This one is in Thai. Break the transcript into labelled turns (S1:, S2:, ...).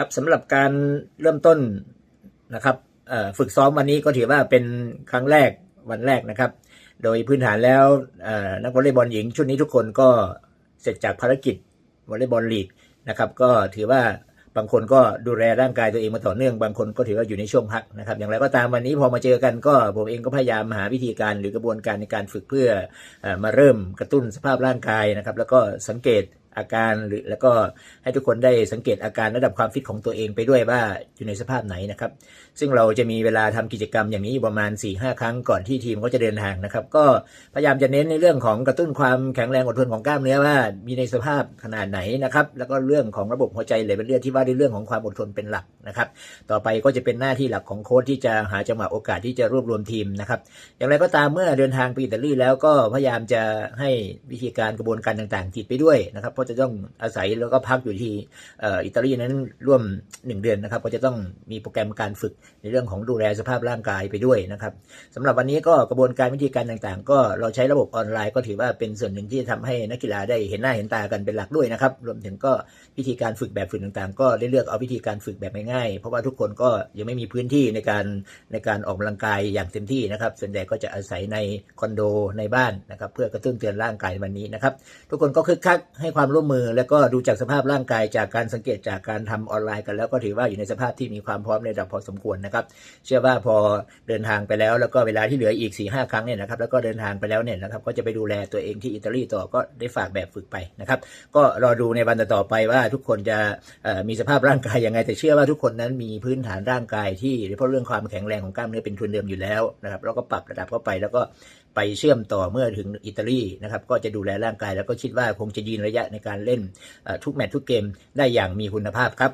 S1: ครับสำหรับการเริ่มต้นนะครับฝึกซ้อมวันนี้ก็ถือว่าเป็นครั้งแรกวันแรกนะครับ โดยพื้นฐานแล้วนักวอลเลย์บอลหญิงชุดนี้ทุกคนก็เสร็จจากภารกิจวอลเลย์บอลลีกนะครับ ก็ถือว่าบางคนก็ดูแลร่างกายตัวเองมาต่อเนื่อง บางคนก็ถือว่าอยู่ในช่วงพักนะครับ อย่างไรก็ตามวันนี้พอมาเจอกันก็ผมเองก็พยายามหาวิธีการหรือกระบวนการในการฝึกเพื่อเอ่อมาเริ่มกระตุ้นสภาพร่างกายนะครับ แล้วก็สังเกต อาการหรือแล้วก็ให้ทุกคนได้สังเกตอาการระดับความฟิตของตัวเองไปด้วยว่าอยู่ในสภาพไหนนะครับ ซึ่งเราจะมีเวลาทำกิจกรรมอย่างนี้อยู่ประมาณ4-5หครั้งก่อนที่ทีมเขาจะเดินทางนะครับ ก็พยายามจะเน้นในเรื่องของกระตุ้นความแข็งแรงอดทนของกล้ามเนื้อว่ามีในสภาพขนาดไหนนะครับ แล้วก็เรื่องของระบบหัวใจไหลเวียนเลือดที่ว่าในเรื่องของความอดทนเป็นหลักนะครับ ต่อไปก็จะเป็นหน้าที่หลักของโค้ชที่จะหาจังหวะโอกาสที่จะรวบรวมทีมนะครับ อย่างไรก็ตามเมื่อเดินทางไปอิตาลีแล้วก็พยายามจะให้วิธีการกระบวนการต่างๆติดไปด้วยนะครับเพราะจะต้องอาศัยแล้วก็พักอยู่ที่อิตาลีนั้นร่วม 1 เดือนนะครับ ก็จะต้องมีโปรแกรมการฝึกในเรื่องของดูแลสภาพร่างกายไปด้วยนะครับสำหรับวันนี้ก็กระบวนการวิธีการต่างๆ ก็เราใช้ระบบออนไลน์ก็ถือว่าเป็นส่วนหนึ่งที่ทำให้นักกีฬาได้เห็นหน้าเห็นตากันเป็นหลักด้วยนะครับ รวมถึงก็วิธีการฝึกแบบฝึกต่างๆ ก็ได้เลือกเอาวิธีการฝึกแบบง่ายๆเพราะว่าทุกคนก็ยังไม่มีพื้นที่ในการในการออกกำลังกายอย่างเต็มที่นะครับ ส่วนใหญ่ก็จะอาศัยในคอนโดในบ้านนะครับ เพื่อกระตุ้นเตือนร่างกายวันนี้นะครับ ทุกคนก็คึกคักให้ความร่วมมือ แล้วก็ดูจากสภาพร่างกายจากการสังเกตจากการทำออนไลน์กัน แล้วก็ถือว่าอยู่ในสภาพที่มีความพร้อมในระดับพอสมควรนะครับ เชื่อว่าพอเดินทางไปแล้ว แล้วก็เวลาที่เหลืออีก4ีหครั้งเนี่ยนะครับแล้วก็เดินทางไปแล้วเนี่ยนะครับก็จะไปดูแลตัวเองที่อิตาลีต่อก็ได้ฝากแบบฝึกไปนะครับ ก็รอดูในวันต่อไปว่าทุกคนจะมีสภาพร่างกายยังไง แต่เชื่อว่าทุกคนนั้นมีพื้นฐานร่างกายที่เฉพาะเรื่องความแข็งแรงของกล้ามเนื้อเป็นทุนเดิมอยู่แล้วนะครับแล้วก็ปรับระดับเข้าไปแล้วก็ไปเชื่อมต่อเมื่อถึงอิตาลีนะครับก็จะดูแลร่างกายแล้วก็คิดว่าคงจะยืนระยะในการเล่นทุกแมตช์ทุกเกมได้อย่างมีคุณภาพครับ